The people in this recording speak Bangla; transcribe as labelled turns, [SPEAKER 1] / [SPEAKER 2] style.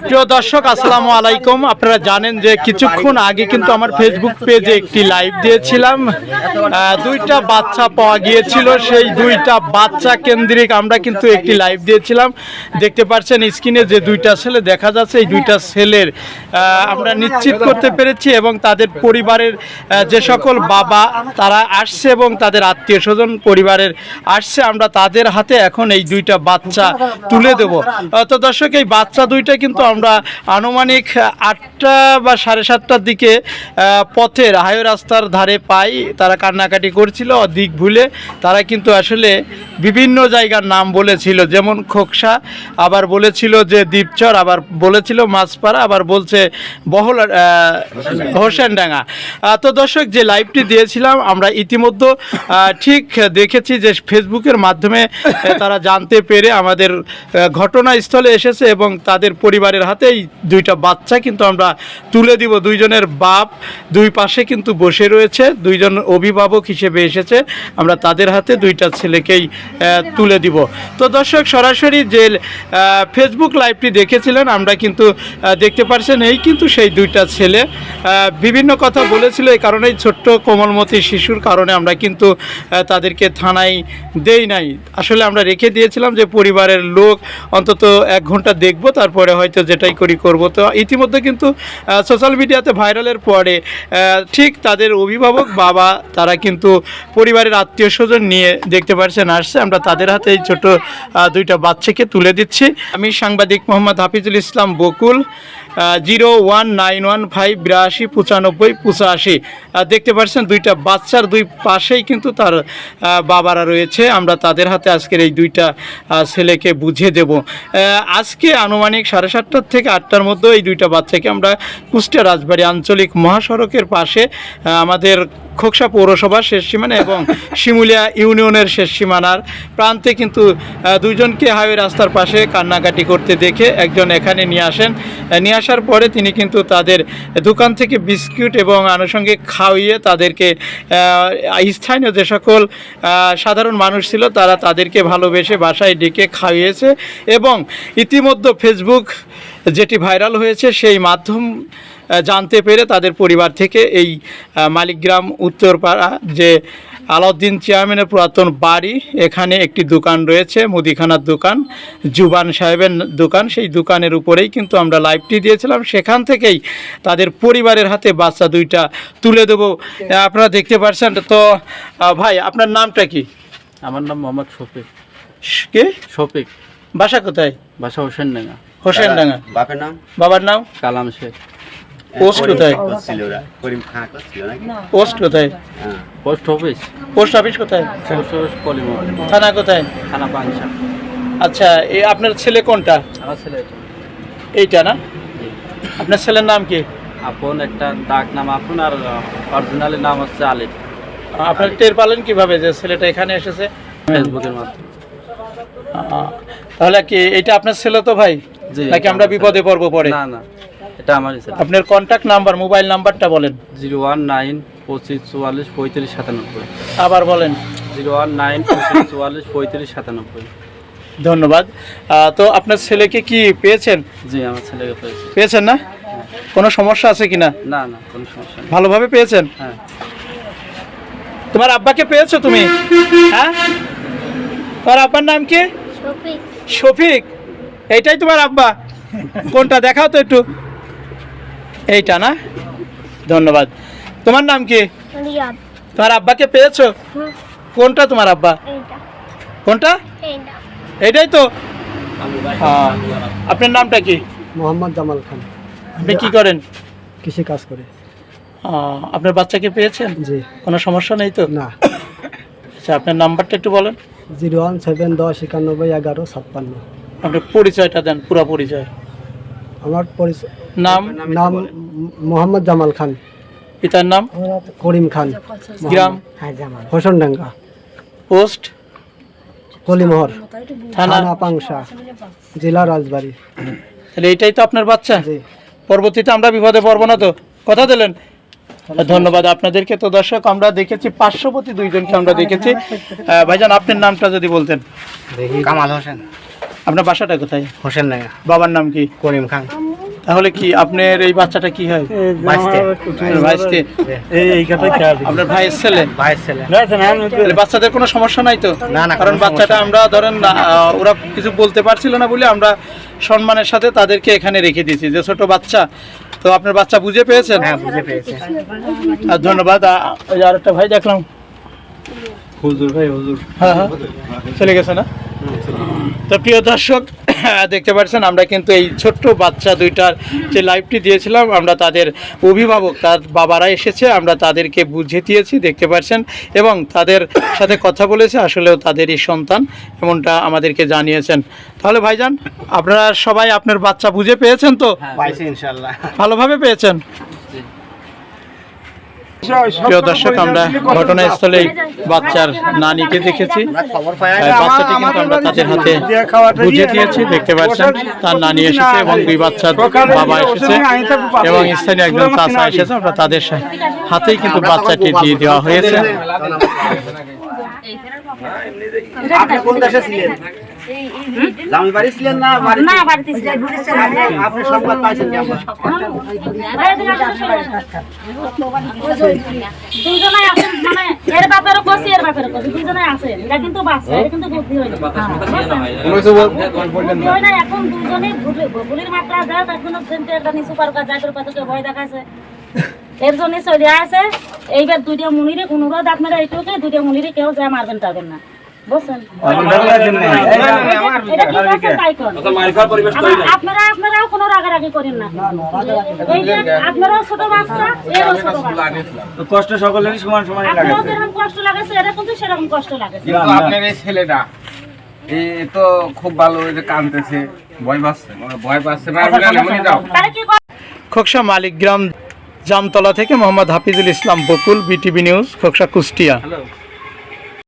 [SPEAKER 1] প্রিয় দর্শক, আসসালামু আলাইকুম। আপনারা জানেন যে কিছুক্ষণ আগে কিন্তু আমার ফেসবুক পেজে একটি লাইভ দিয়েছিলাম। দুইটা বাচ্চা পাওয়া গিয়েছিল। সেই দুইটা বাচ্চা কেন্দ্রিক আমরা কিন্তু একটি লাইভ দিয়েছিলাম। দেখতে পাচ্ছেন স্ক্রিনে যে দুইটা ছেলে দেখা যাচ্ছে, এই দুইটা ছেলের আমরা নিশ্চিত করতে পেরেছি এবং তাদের পরিবারের যে সকল বাবা তারা আসছে এবং তাদের আত্মীয় স্বজন পরিবারের আসছে, আমরা তাদের হাতে এখন এই দুইটা বাচ্চা তুলে দেব। তো দর্শক, এই বাচ্চা দুইটা কিন্তু আমরা আনুমানিক আটটা বা সাড়ে সাতটার দিকে পথের হাইওয়ে রাস্তার ধারে পাই, তারা কান্নাকাটি করছিল, দিক ভুলে। তারা কিন্তু আসলে বিভিন্ন জায়গার নাম বলেছিল, যেমন খোকসা আবার বলেছিল যে দ্বীপচর আবার বলেছিল মাছপাড়া, আবার বলছে বহল হোসেনডাঙ্গা। তো দর্শক, যে লাইভটি দিয়েছিলাম, আমরা ইতিমধ্যে ঠিক দেখেছি যে ফেসবুকের মাধ্যমে তারা জানতে পেরে আমাদের ঘটনাস্থলে এসেছে এবং তাদের পরিবারের হাতেই দুইটা বাচ্চা কিন্তু আমরা তুলে দিব দুইজনের বাপ। দুই পাশে কিন্তু বসে রয়েছে, দুইজন অভিভাবক হিসেবে এসেছে। আমরা তাদের হাতে দুইটা ছেলেকেই তুলে দিব। তো দর্শক, সরাসরি যে ফেসবুক লাইভটি দেখেছিলেন, আমরা কিন্তু দেখতে পারছেন এই কিন্তু সেই দুইটা ছেলে। বিভিন্ন কথা বলেছিল, এই কারণেই ছোট্ট কোমলমতি শিশুর কারণে আমরা কিন্তু তাদেরকে থানায় দেই নাই। আসলে আমরা রেখে দিয়েছিলাম যে পরিবারের লোক অন্তত এক ঘণ্টা দেখব, তারপরে হয়তো যেটাই করি, করব। তো ইতিমধ্যে কিন্তু সোশ্যাল মিডিয়াতে ভাইরালের পরে ঠিক তাদের অভিভাবক বাবা, তারা কিন্তু পরিবারের আত্মীয় স্বজন নিয়ে দেখতে পারছেন, আসছে। আমরা তাদের হাতে এই ছোট দুইটা বাচ্চাকে তুলে দিচ্ছি। আমি সাংবাদিক Mohammad Hafizul Islam Bakul zero one nine one five বিরাশি পঁচানব্বই পঁচাশি। দেখতে পাচ্ছেন দুইটা বাচ্চার দুই পাশেই কিন্তু তার বাবারা রয়েছে। আমরা তাদের হাতে আজকের এই দুইটা ছেলেকে বুঝে দেব। আজকে আনুমানিক সাড়ে সাতটার থেকে আটটার মধ্যে এই দুইটা বাচ্চাকে আমরা কুষ্টিয়া রাজবাড়ি আঞ্চলিক মহাসড়কের পাশে আমাদের খোকসা পৌরসভার শেষ সীমানা এবং শিমুলিয়া ইউনিয়নের শেষ সীমানার প্রান্তে কিন্তু আহ, দুইজনকে হাইওয়ে রাস্তার পাশে কান্নাকাটি করতে দেখে একজন এখানে নিয়ে আসেন। নিয়ে আসার পরে তিনি কিন্তু তাদের দোকান থেকে বিস্কুট এবং আনুষঙ্গিক খাওয়িয়ে তাদেরকে স্থানীয় যে সকল সাধারণ মানুষ ছিল তারা তাদেরকে ভালোবেসে বাসায় ডেকে খাইয়েছে এবং ইতিমধ্যে ফেসবুক যেটি ভাইরাল হয়েছে সেই মাধ্যম জানতে পেরে তাদের পরিবার থেকে এই মালিকগ্রাম উত্তরপাড়া যে আলাউদ্দিন চেয়ারম্যানের পুরাতন বাড়ি এখানে একটি দোকান রয়েছে মুদিখানার দোকান জুবান সাহেবের দোকান। সেই দোকানের উপরেই কিন্তু আমরা লাইভটি দিয়েছিলাম। সেখান থেকেই তাদের পরিবারের হাতে বাচ্চা দুইটা তুলে দেবো। আপনারা দেখতে পাচ্ছেন তো ভাই আপনার নামটা কি?
[SPEAKER 2] আমার নাম মোহাম্মদ শফিক।
[SPEAKER 1] কে?
[SPEAKER 2] শফিক।
[SPEAKER 1] বাসা কোথায়?
[SPEAKER 2] বাসা হোসেন ডাঙ্গা
[SPEAKER 1] হোসেনডাঙ্গা।
[SPEAKER 3] বাপের নাম?
[SPEAKER 1] বাবার নাম?
[SPEAKER 2] কালাম শেখ।
[SPEAKER 1] পোস্ট কোথায়?
[SPEAKER 3] ছিল ওরা। করিম খাঁ করছিল নাকি?
[SPEAKER 1] পোস্ট কোথায়?
[SPEAKER 2] পোস্ট অফিস
[SPEAKER 1] পোস্ট অফিস কোথায়?
[SPEAKER 2] পোস্ট অফিস কলিমোড়
[SPEAKER 1] থানা কোথায়?
[SPEAKER 2] থানা পাংশা
[SPEAKER 1] আচ্ছা এই আপনার ছেলে কোনটা?
[SPEAKER 2] আমার ছেলে
[SPEAKER 1] এইটা না? আপনার ছেলের নাম কি?
[SPEAKER 2] আপন একটা ডাক নাম আপন আর অরিজিনালের নাম হচ্ছে আলিফ
[SPEAKER 1] আপনার টের পালেন কীভাবে যে ছেলেটা এখানে এসেছে?
[SPEAKER 2] ফেসবুকের মাধ্যমে।
[SPEAKER 1] তাহলে কি এটা আপনার ছেলে তো ভাই? নাকি আমরা বিপদে পড়ব পরে?
[SPEAKER 2] না না। এটা আমারই ছেলে
[SPEAKER 1] আপনার কন্ট্যাক্ট নাম্বার মোবাইল নাম্বারটা বলেন।
[SPEAKER 2] জিরো ওয়ান নাইন পঁচিশ চুয়াল্লিশ পঁয়ত্রিশ সাতানব্বই।
[SPEAKER 1] আবার বলেন।
[SPEAKER 2] জিরো ওয়ান নাইন পঁচিশ চুয়াল্লিশ পঁয়ত্রিশ সাতানব্বই।
[SPEAKER 1] ধন্যবাদ। তো আপনার ছেলেকে কি পেয়েছেন?
[SPEAKER 2] জি আমার ছেলেকে পেয়েছি।
[SPEAKER 1] পেয়েছেন না? কোনো সমস্যা আছে কিনা?
[SPEAKER 2] না না কোনো সমস্যা নেই।
[SPEAKER 1] ভালোভাবে পেয়েছেন?
[SPEAKER 2] হ্যাঁ।
[SPEAKER 1] তোমার আব্বাকে পেয়েছ তুমি? হ্যাঁ? তোমার আব্বার নাম কি?
[SPEAKER 4] শফিক।
[SPEAKER 1] শফিক। এইটাই তোমার আব্বা। কোনটা? দেখাও তো একটু। এইটা না? ধন্যবাদ। তোমার নাম কি? তোমার আব্বাকে পেয়েছ? কোনটা তোমার আব্বা? কোনটা?
[SPEAKER 4] এইটা।
[SPEAKER 1] এইটাই তো? হ্যাঁ। আপনার নামটা কি?
[SPEAKER 5] মোহাম্মদ জামাল খান।
[SPEAKER 1] আপনি কি করেন?
[SPEAKER 5] কৃষি কাজ করে।
[SPEAKER 1] আপনার বাচ্চাকে পেয়েছেন?
[SPEAKER 5] জি।
[SPEAKER 1] কোনো সমস্যা নেই তো?
[SPEAKER 5] না।
[SPEAKER 1] আচ্ছা আপনার নাম্বারটা একটু বলেন।
[SPEAKER 5] জিরো ওয়ান সেভেন দশ একানব্বই এগারো ছাপ্পান্ন।
[SPEAKER 1] আপনার পরিচয়টা দেন পুরো পরিচয়।
[SPEAKER 5] আমার পরিচয়।
[SPEAKER 1] নাম?
[SPEAKER 5] নাম মোহাম্মদ জামাল খান।
[SPEAKER 1] পিতার নাম?
[SPEAKER 5] করিম খান।
[SPEAKER 1] গ্রাম?
[SPEAKER 5] হোসনডাঙ্গা।
[SPEAKER 1] পোস্ট?
[SPEAKER 5] কলিমহর।
[SPEAKER 1] থানা?
[SPEAKER 5] পাংশা। জেলা রাজবাড়ি।
[SPEAKER 1] তাহলে এটাই তো আপনার বাচ্চা?
[SPEAKER 5] জি।
[SPEAKER 1] পরবর্তীতে আমরা বিপদে পড়ব না তো? কথা দিলেন? ধন্যবাদ। আপনাদেরকে। তো দর্শক আমরা দেখেছি পার্শ্ববর্তী দুইজনকে আমরা দেখেছি। ভাইজান আপনার নামটা যদি বলতেন।
[SPEAKER 3] কামাল হোসেন।
[SPEAKER 1] আপনার বাসাটা কোথায়?
[SPEAKER 5] হোসেন ডাঙ্গা
[SPEAKER 1] বাবার নাম কি?
[SPEAKER 5] করিম খান।
[SPEAKER 1] তাহলে কি আপনার এই বাচ্চাটা কি হয়? আপনার ভাইস্তে। আপনার ভাইয়ের ছেলে?
[SPEAKER 5] ছেলে
[SPEAKER 1] বাচ্চাদের কোনো সমস্যা নাই তো?
[SPEAKER 5] না, না,
[SPEAKER 1] কারণ বাচ্চাটা আমরা ধরেন ওরা কিছু বলতে পারছিল না বলে আমরা সম্মানের সাথে তাদেরকে এখানে রেখে দিয়েছি। যে ছোট বাচ্চা তো আপনার বাচ্চা বুঝে পেয়েছেন?
[SPEAKER 5] হ্যাঁ বুঝে পেয়েছে।
[SPEAKER 1] আর ধন্যবাদ। আ- ওই আরেকটা ভাই দেখলাম।
[SPEAKER 2] হুজুর ভাই হুজুর।
[SPEAKER 1] হ্যাঁ হ্যাঁ। চলে গেছে না? তো প্রিয় দর্শক দেখতে পাচ্ছেন আমরা কিন্তু এই ছোট্ট বাচ্চা দুইটার যে লাইভটি দিয়েছিলাম আমরা তাদের অভিভাবক তার বাবারা এসেছে আমরা তাদেরকে বুঝিয়ে দিয়েছি দেখতে পাচ্ছেন এবং তাদের সাথে কথা বলেছে আসলেও তাদেরই সন্তান এমনটা আমাদেরকে জানিয়েছেন। তাহলে ভাইজান আপনারা সবাই আপনার বাচ্চা বুঝে পেয়েছেন তো?
[SPEAKER 5] পাইছে
[SPEAKER 1] ভালোভাবে পেয়েছেন? প্রিয় দর্শক আমরা ঘটনাস্থলে বাচ্চার নানিকে দেখেছি। বাচ্চাটি কিন্তু আমরা তাদের হাতে বুঝে দিয়েছি দেখতে পাচ্ছেন তার নানি এসেছে এবং দুই বাচ্চার বাবা এসেছে এবং স্থানীয় একজন চাচা এসেছে। আমরা তাদের হাতেই কিন্তু বাচ্চাটি দিয়ে দেওয়া হয়েছে।
[SPEAKER 5] আপনি কোন দেশে ছিলেন? জামি বাড়ি ছিলেন না বাড়ি
[SPEAKER 4] না বাড়িতে ছিলাম
[SPEAKER 5] আপনি সংবাদ পাইছেন কি আমরা
[SPEAKER 4] দুজনাই আছেন মানে এর বাপেরও কষি এর বাপেরও কষি। দুজনাই আছেন। এটা কিন্তু বাচ্চা এটা কিন্তু বুদ্ধি হয় না। বুদ্ধি হয় না এখন দুজনেই গুলির মাত্রা যায় নিচু তোর পাতে ভয় দেখাছে এর জন্য চলে আছে এইবার দুইটা মুনিরে অনুরোধ আপনারা এইটুকু দুইটা মুনিরে কেউ যায় মারবেন টাবেন না। আপনারা আপনারাও কোনো রাগারাগি করেন না। এই আপনারাও ছোট বাচ্চা এরও ছোট বাচ্চা।
[SPEAKER 2] কষ্ট সকলেরই সমান সমান
[SPEAKER 4] আপনারাও যেরকম কষ্ট লাগাছে এরা কিন্তু সেরকম কষ্ট লাগাছে।
[SPEAKER 6] আপনার এই ছেলেটা এই তো খুব ভালো যে কাঁদতেছে ভয় পাচ্ছে ভয় পাচ্ছে না এমনি যাও।
[SPEAKER 4] তারা
[SPEAKER 1] খোকসা মালিকগ্রাম জামতলা থেকে মোহাম্মদ হাফিজুল ইসলাম বকুল বিটিভি নিউজ খোকসা কুষ্টিয়া।